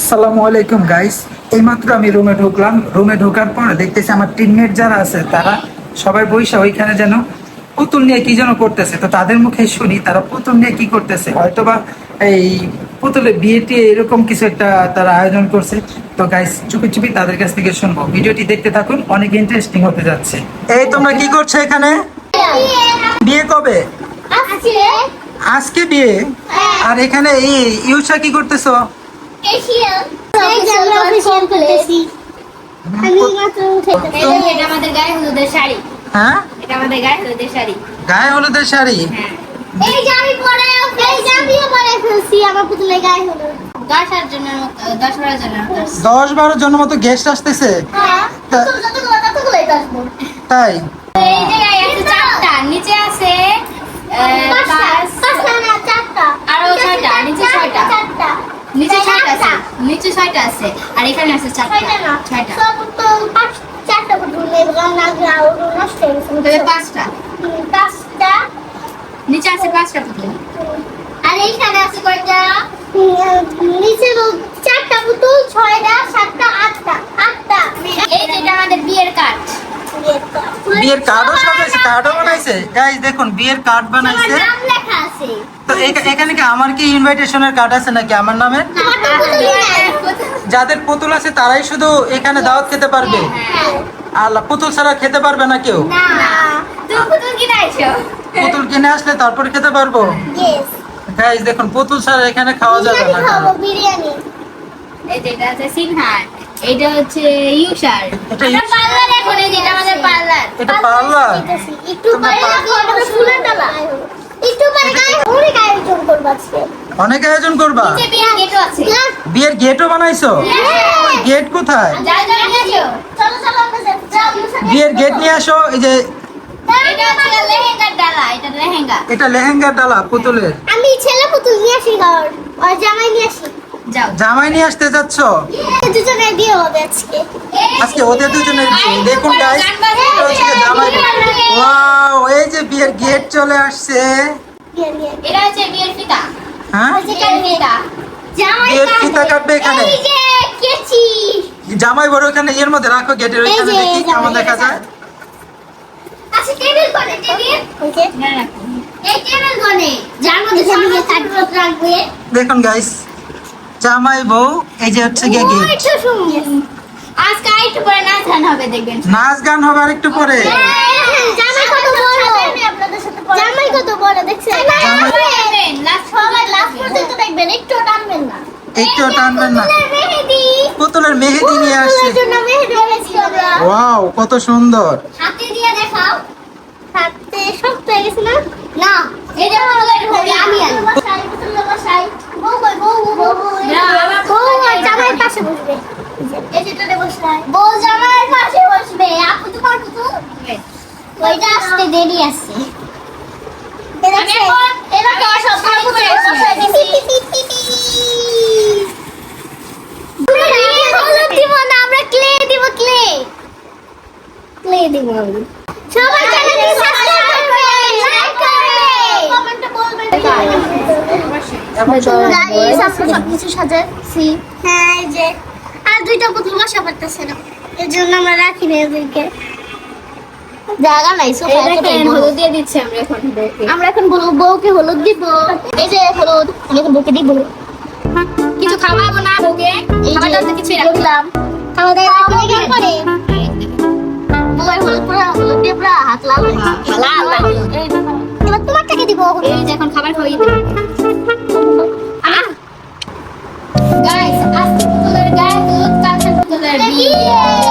আসসালামু আলাইকুম গাইস এইমাত্র আমি রুমে ঢুকলাম। রুমে ঢোকার পর দেখতেছি আমার টিমমেট যারা আছে তারা সবাই বৈশা ওইখানে যেন পুতুল নিয়ে কি যেন করতেছে। তো তাদের মুখে শুনি তারা পুতুল নিয়ে কি করতেছে। হয়তোবা এই পুতুলের বিয়ে টিয়ে এরকম কিছু একটা তারা আয়োজন করছে। তো গাইস চুপি চুপি তাদের কাছ থেকে শুনব। ভিডিওটি দেখতে থাকুন অনেক ইন্টারেস্টিং হতে যাচ্ছে। এই তোমরা কি করছ এখানে? বিয়ে কবে? আজকে। আজকে বিয়ে? আর এখানে এই ইউসা কি করতেছো? গায়ে হলুদের শাড়ি। হ্যাঁ? এটা আমাদের গায়ে হলুদের শাড়ি। গায়ে হলুদের শাড়ি? হ্যাঁ। এই যে আমি পরে এই যে আমিও পরে ফেলছি আমার পুতুলে গায়ে হলো দশ বারো জনের মতো গেস্ট আসতেছে। হ্যাঁ তাই এই জায়গায় আছে চারটা নিচে আছে আহ, পাঁচটা পাঁচ- পাঁচটা না চারটা আরও ছয়টা, নিচে ছয়টা। চারটা নিচে ছয়টা আছে চারটা। নিচে ছয়টা আছে আর এখানে আছে চারটা। ছয়টা না? ছয়টা। সব তো পাঁচ চারটা পুতুল নেই রং না আরও নষ্ট গেছে। তবে পাঁচটা। পাঁচটা। নিচে আছে পাঁচটা পুতুল আর এইখানে আছে কয়টা? নিচে চারটা পুতুল ছয়টা সাতটা আটটা আটটা। এই যে আমাদের বিয়ের কার্ড বিয়ের কার্ডও সাজাইছে কার্ডও বানাইছে। গাইস দেখুন বিয়ের কার্ড বানাইছে। নাম লেখা আছে। তো এখানে কি আমার কি ইনভাইটেশনের কার্ড আছে নাকি? আমার নামে যাদের পুতুল আছে তারাই শুধু এখানে দাওয়াত খেতে পারবে? হ্যাঁ। আল্লাহ পুতুল ছাড়া খেতে পারবে না কেউ? পুতুল কিনে আইছো? পুতুল কিনে আসলে তারপর খেতে পারব? ইয়েস গাইস দেখুন পুতুল ছাড়া এখানে খাওয়া যাবে না বিরিয়ানি এটা আছে সিনহার এটা হচ্ছে ইউসার এটা পার্লার এখন এটা আমাদের পার্লার। এটা পার্লার? একটু পরে পা- আমাদের ফুলের ডালা। একটু পরে গায়ে করব আজকে। অনেক আয়োজন করবা? বিয়ের গেটও বানাইছো? হ্যাঁ। গেট কোথায়। যাও, ইউসা- বিয়ের গেট নিয়ে আসো এই যে এটা লেহেঙ্গার ডালা পুতুলের। আমি ছেলে পুতুল নিয়ে আসি আর জামাই নিয়ে আসি। জামাই নিয়ে আসতে যাচ্ছ? দুজনে বিয়ে হবে আজকে। আজকে ওদের দুজনের বিয়ে। দেখুন গাইস জামাই ওয়াও এই যে বিয়ের গেট চলে আসছে। এটা হচ্ছে বিয়ের ফিতা। হ্যাঁ? কাটবে। জামাই এখানে। বড় এখানে এর মধ্যে রাখো গেটের ওইখানে দেখি কেমন দেখা যায়। আচ্ছা হ্যাঁ দেখুন গাইস জামাই বউ এই যে হচ্ছে গিয়ে গেট। একটু নাচ গান হবে হবে আরেকটু পরে। বড় জামাই কত বড় দেখছেন? সবাই লাস্ট পর্যন্ত দেখবেন একটু টানবেন না। একটু টানবেন না। পুতুলের মেহেদি। নিয়ে আসছে। ওয়াও কত সুন্দর। হাতে দিয়ে দেখাও। হাতে শক্ত হয়ে গেছে না? না আমি পুতুলের বউ বউ বউ বউ জামাইয়ের পাশে বসবে। এই যে। তোরে বউ জামাইয়ের পাশে বসবে। আপু তোমার পুতুল? ওইটা আসতে দেরি আছে। ক্লে দিব আমি। সবাই চ্যানেলটি সাবস্ক্রাইব করবেন লাইক করবেন কমেন্টে বলবেন। সবকিছু সাজাচ্ছি হ্যাঁ যে আর দুইটা পুতুল বসা পারতেছে না। এর জন্য আমরা রাখি না এদেরকে। জায়গা নাই দেখেন, হলুদ দিয়ে দিচ্ছি আমরা এখন বউকে। আমরা এখন বলব বউকে হলুদ দিব। এই যে হলুদ আমি এখন বউকে দিব। কিছু খাওয়াবো না বউকে? খাবারটা তো কিছুই। দিলাম খাওয়া দাওয়া করে এবার তোমার টাকা দিব এই যে এখন খাবার খাইয়ে দেবো গাইস আজকে পুতুলের গায়ে হলুদ কালকে পুতুলের বিয়ে